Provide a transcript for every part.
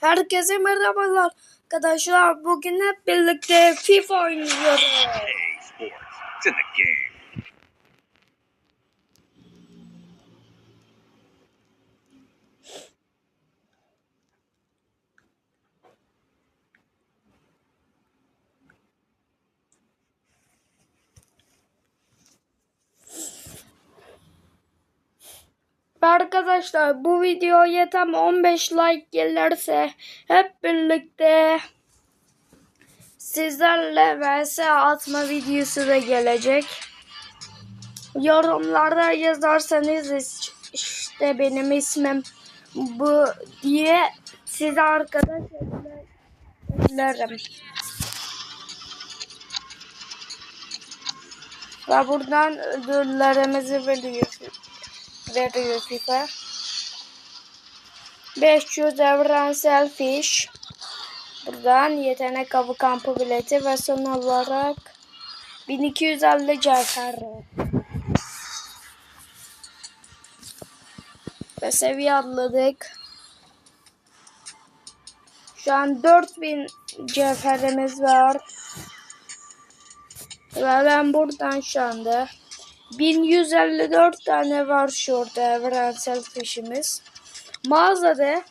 Herkese merhabalar arkadaşlar. Bugün hep birlikte FIFA oynuyoruz. Arkadaşlar bu videoya tam 15 like gelirse hep birlikte sizlerle vs atma videosu da gelecek. Yorumlarda yazarsanız iş- işte benim ismim bu diye size arkadaş ederim. Ve buradan ödüllerimizi veriyor, veriyor FIFA. 500 evrensel fiş. Buradan yetenek avı kampı bileti ve son olarak 1250 cevher. Ve seviye atladık. Şu an 4000 cevherimiz var. Ve ben buradan şu anda 1154 tane var şurada evrensel fişimiz. Mağazada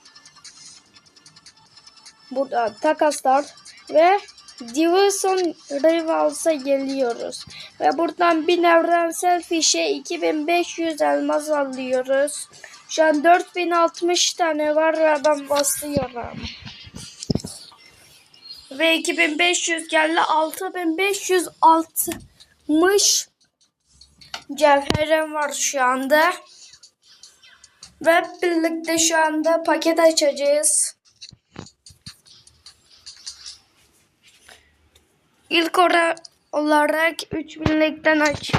burada takaslar ve Division Rivals'a geliyoruz. Ve buradan 1000 evrensel fişe 2500 elmas alıyoruz. Şu an 4060 tane var ve ben basıyorum. Ve 2500 geldi. 6560 cevherim var şu anda. Ve birlikte şu anda paket açacağız. İlk olarak 3000'likten aç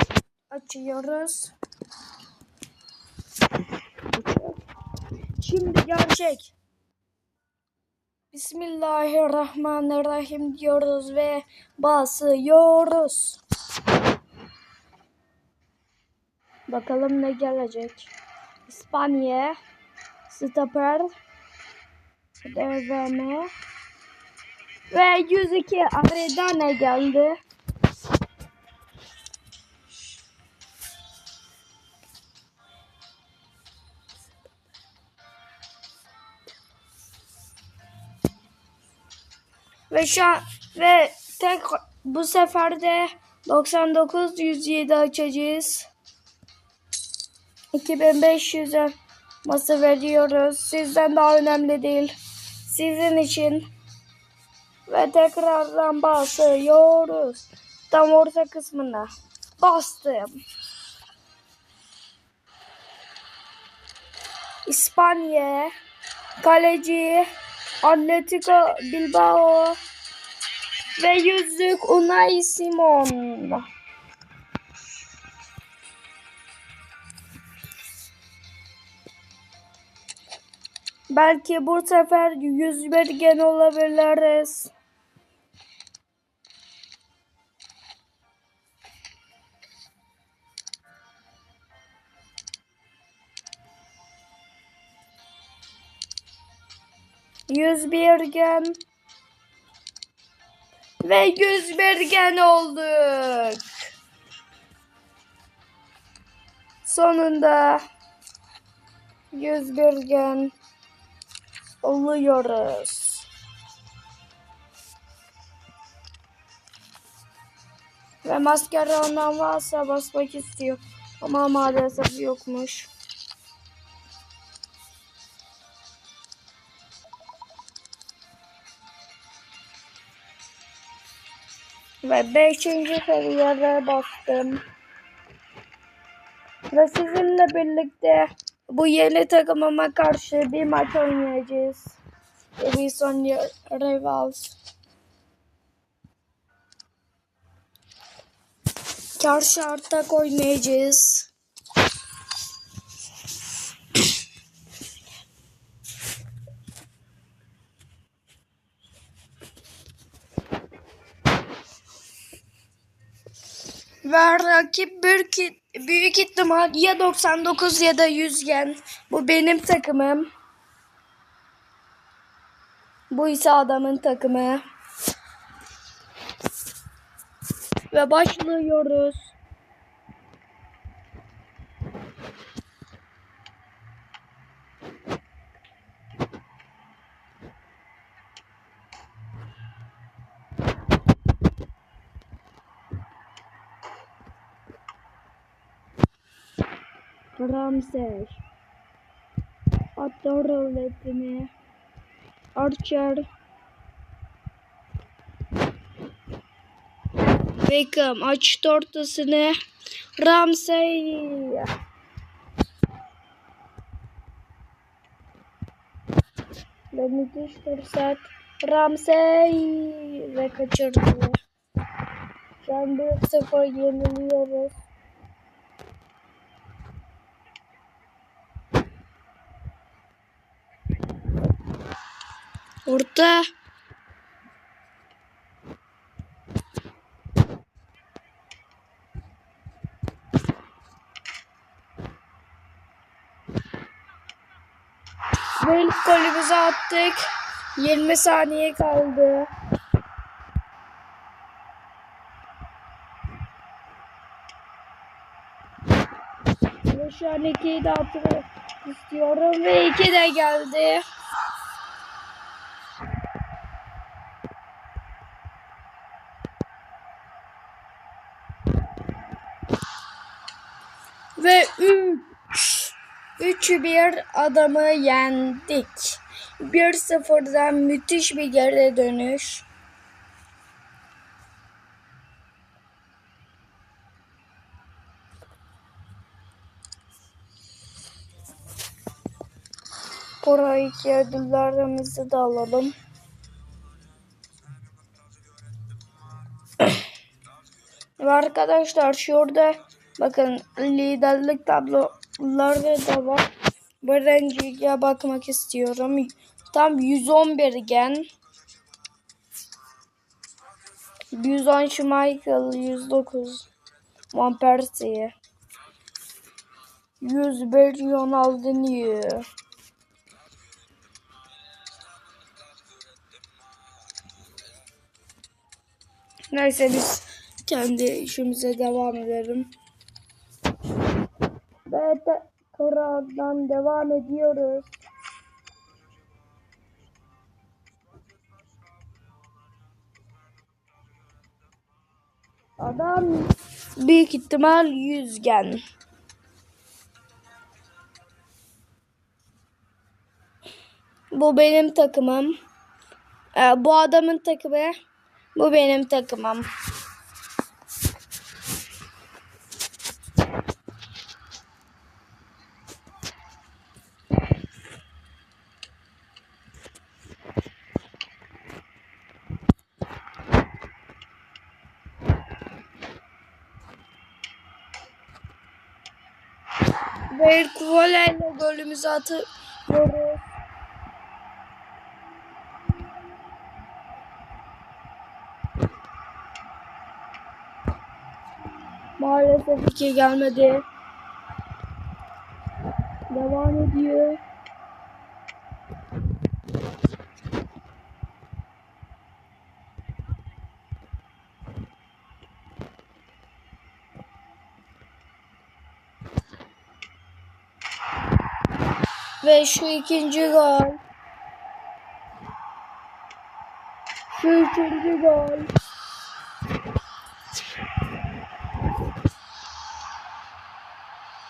açıyoruz. Şimdi gerçek. Bismillahirrahmanirrahim diyoruz ve basıyoruz. Bakalım ne gelecek. İspanya, Stoper, DVM ve 102 arada ne geldi? Ve şu an ve tek bu sefer de 99 107 açacağız. 2500'e masa veriyoruz. Sizden daha önemli değil. Sizin için. Ve tekrardan basıyoruz. Tam orta kısmına. Bastım. İspanya. Kaleci. Atletico Bilbao. Ve yüzlük Unai Simon. Belki bu sefer 101 gen olabiliriz. Yüz bir gen ve yüz bir gen olduk. Sonunda 101 gen oluyoruz. Ve maskara ondan varsa basmak istiyor. Ama maalesef yokmuş. Ve 5. seviyede bastım. Ve sizinle birlikte bu yeni takımıma karşı bir maç oynayacağız. Division Rivals. Karşı ortak oynayacağız. Ve rakip büyük, büyük ihtimal ya 99 ya da 100 gen. Bu benim takımım. Bu ise adamın takımı. Ve başlıyoruz. Ramsey. Atlar roletini. Archer. Beckham açtı ortasını. Ramsey. Ve müthiş fırsat. Ramsey ve kaçırdı. Şu an 1-0 yeniliyoruz. Orta. Ve ilk golümüzü attık. 20 saniye kaldı. Ve şu an 2'yi de atmak istiyorum. Ve 2 de geldi. Ve 3 3'ü bir adamı yendik. 1-0'dan müthiş bir geri dönüş. Buradaki ödüllerimizi de alalım. Ve arkadaşlar şurada bakın liderlik tabloları da var. Birinciye bakmak istiyorum. Tam 111 gen. 110 Schmeichel, 109 Van Persie. 101 Ronaldinho. Neyse biz kendi işimize devam edelim. Ve tekrardan devam ediyoruz. Adam büyük ihtimal yüzgen. Bu benim takımım. Ee, bu adamın takımı. Bu benim takımım. Ve ilk voleyle golümüzü atıyoruz. Maalesef iki gelmedi. Devam ediyor. Ve şu ikinci gol. Şu üçüncü gol.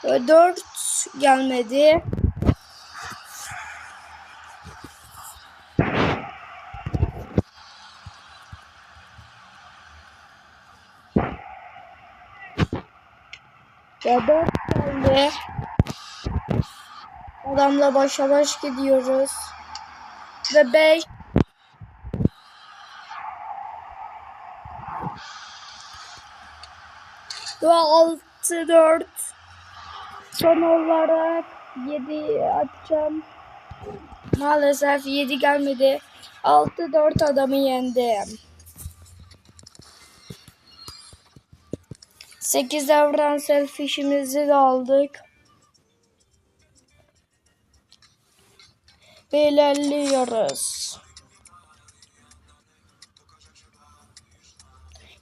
Ve dört gelmedi. Ve dört geldi. Adamla başa baş gidiyoruz. Ve 5 ve 6 4 son olarak 7 atacağım. Maalesef 7 gelmedi. 6 4 adamı yendim. 8 evrensel fişimizi de aldık. belirliyoruz.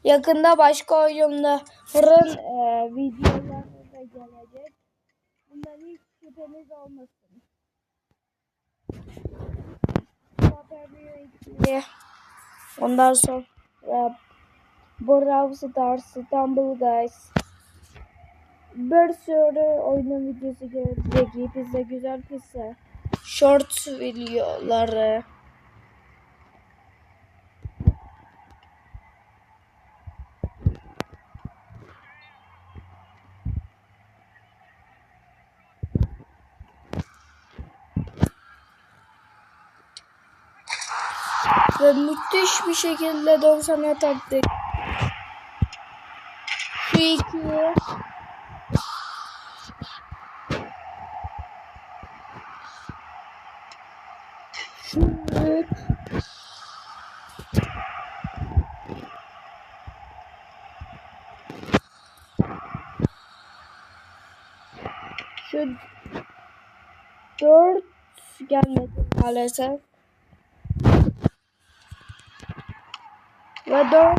Yakında başka oyunların e, videoları da gelecek. Bundan hiç şüpheniz olmasın. Ondan sonra e, Brawl Stars, Stumble Guys bir sürü oyunun videosu gelecek. Pizza güzel pizza. Short videoları. Ve müthiş bir şekilde 90'a taktık. Şu iki. Şu üç. Şu dört gelmedi maalesef. Ve dört.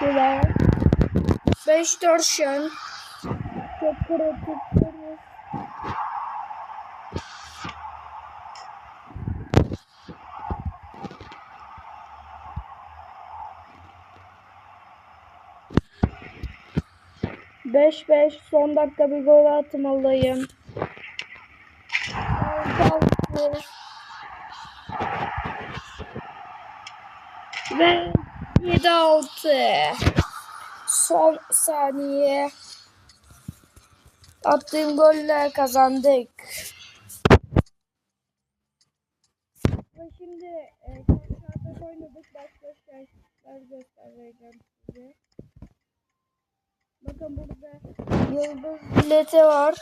Güzel. Beş dört şu an. Çok kritik. Beş beş son dakika bir gol atmalıyım. Ve yedi altı. Son saniye. Attığım golle kazandık. Ve şimdi e, oynadık. Başka şeyler göstereceğim size. Bakın burada yıldız bileti var.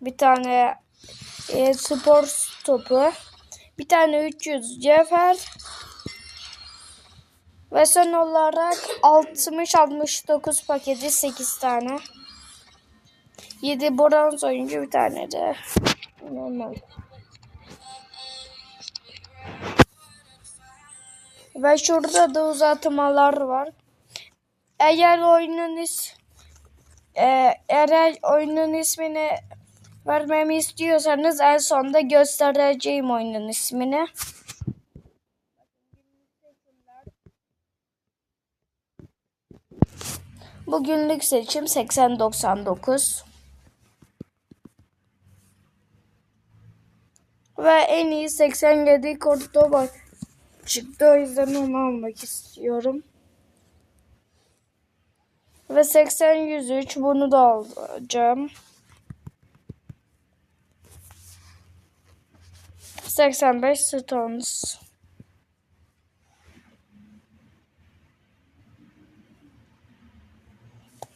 Bir tane e, spor topu. Bir tane 300 cevher. Ve son olarak 60-69 paketi 8 tane. 7 bronz oyuncu bir tane de. Normal. Ve şurada da uzatmalar var. Eğer oyunun is e, eğer oyunun ismini vermemi istiyorsanız en sonda göstereceğim oyunun ismini. Bugünlük seçim 80-99. Ve en iyi 87 Cordoba çıktı. O yüzden onu almak istiyorum. Ve 80 103 bunu da alacağım. 85 stones.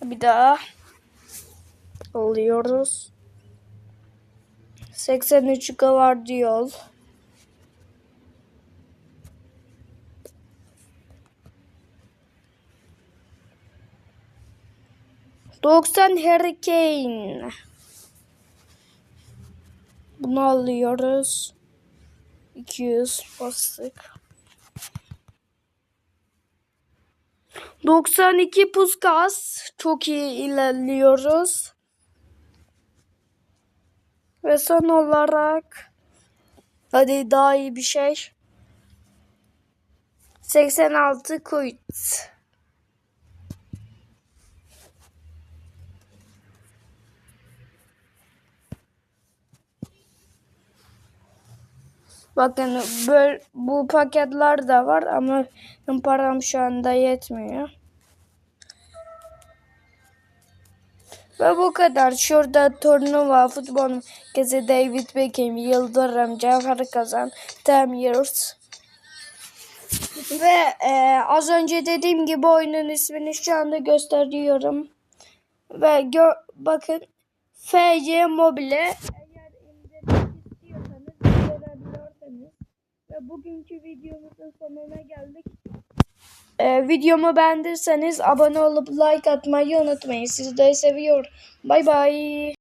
Bir daha alıyoruz. 83 gavardiyol. 90 Hurricane. Bunu alıyoruz. 200 bastık. 92 Puskas. Çok iyi ilerliyoruz. Ve son olarak hadi daha iyi bir şey. 86 Kuit. Bakın böyle, bu paketler de var ama param şu anda yetmiyor. Ve bu kadar. Şurada turnuva, futbol merkezi, David Beckham, Yıldırım, Cevher Kazan, Temyirs. Ve e, az önce dediğim gibi oyunun ismini şu anda gösteriyorum. Ve gö bakın FC Mobile eğer indirmek istiyorsanız indirebilirsiniz. Ve bugünkü videomuzun sonuna geldik. Ee, videomu beğendiyseniz abone olup like atmayı unutmayın. Sizleri seviyorum. Bay bay.